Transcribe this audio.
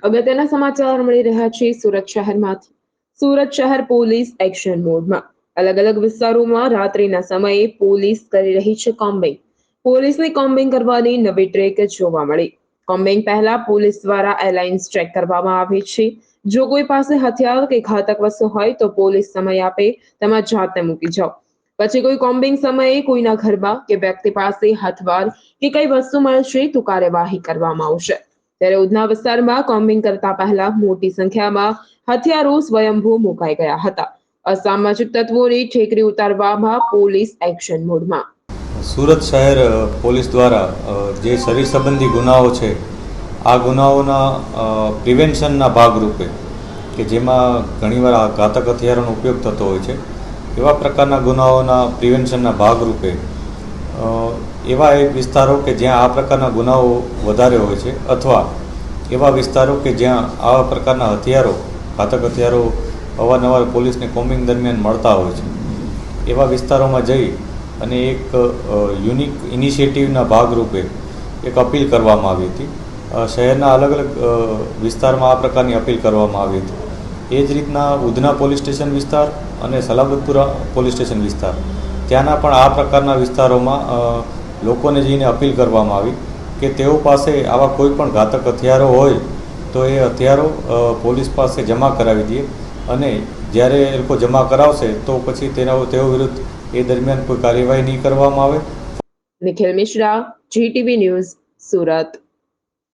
અગત્યના સમાચાર મળી રહ્યા છે સુરત શહેરમાંથી. સુરત શહેર પોલીસ એક્શન મોડમાં. અલગ અલગ વિસ્તારોમાં રાત્રિના સમયે પોલીસ કરી રહી છે કોમ્બિંગ. પોલીસની કોમ્બિંગ કરવાની નવી ટ્રેક જોવા મળી. કોમ્બિંગ પહેલા પોલીસ દ્વારા એલાઇન્સ ચેક કરવામાં આવે છે. જો કોઈ પાસે હથિયાર કે ઘાતક વસ્તુ હોય તો પોલીસ સમય આપે, તેમાં જાતે મૂકી જાઓ. પછી કોઈ કોમ્બિંગ સમયે કોઈના ઘરમાં કે વ્યક્તિ પાસે હથવાર કે કઈ વસ્તુ મળશે તો કાર્યવાહી કરવામાં આવશે. ત્યારે ઉધના વિસ્તારમાં કોમ્બિંગ કરતા પહેલા મોટી સંખ્યામાં હથિયારો સ્વયંભૂ મુકાઈ ગયા હતા. અસામાજિક તત્વોની ઠેકરી ઉતારવામાં પોલીસ એક્શન મોડમાં. સુરત શહેર પોલીસ દ્વારા જે શરીર સંબંધી ગુનાઓ છે, આ ગુનાઓના પ્રિવેન્શનના ભાગરૂપે, કે જેમાં ઘણીવાર ઘાતક હથિયારોનો ઉપયોગ થતો હોય છે, એવા પ્રકારના ગુનાઓના પ્રિવેન્શનના ભાગરૂપે એવા એક વિસ્તારો કે જ્યાં આ પ્રકારના ગુનાઓ વધારે હોય છે, અથવા એવા વિસ્તારો કે જ્યાં આવા પ્રકારના હથિયારો, ઘાતક હથિયારો અવારનવાર પોલીસને કોમ્બિંગ દરમિયાન મળતા હોય છે. એવા વિસ્તારોમાં જઈ અને એક યુનિક ઇનિશિયેટિવના ભાગરૂપે એક અપીલ કરવામાં આવી હતી. શહેરના અલગ અલગ વિસ્તારમાં આ પ્રકારની અપીલ કરવામાં આવી હતી. એ જ રીતના ઉધના પોલીસ સ્ટેશન વિસ્તાર અને સલાબતપુરા પોલીસ સ્ટેશન વિસ્તાર. ત્યાંના પણ આ પ્રકારના વિસ્તારોમાં લોકોને જઈને અપીલ કરવામાં આવી કે તેઓ પાસે આવા કોઈ પણ ઘાતક હથિયારો હોય તો એ હથિયારો પોલીસ પાસે જમા કરાવી દઈએ અને જ્યારે એ લોકો જમા કરાવશે તો પછી તેના તેઓ વિરુદ્ધ એ દરમિયાન કોઈ કાર્યવાહી નહીં કરવામાં આવે. Nikhil Mishra, GTV news, Surat.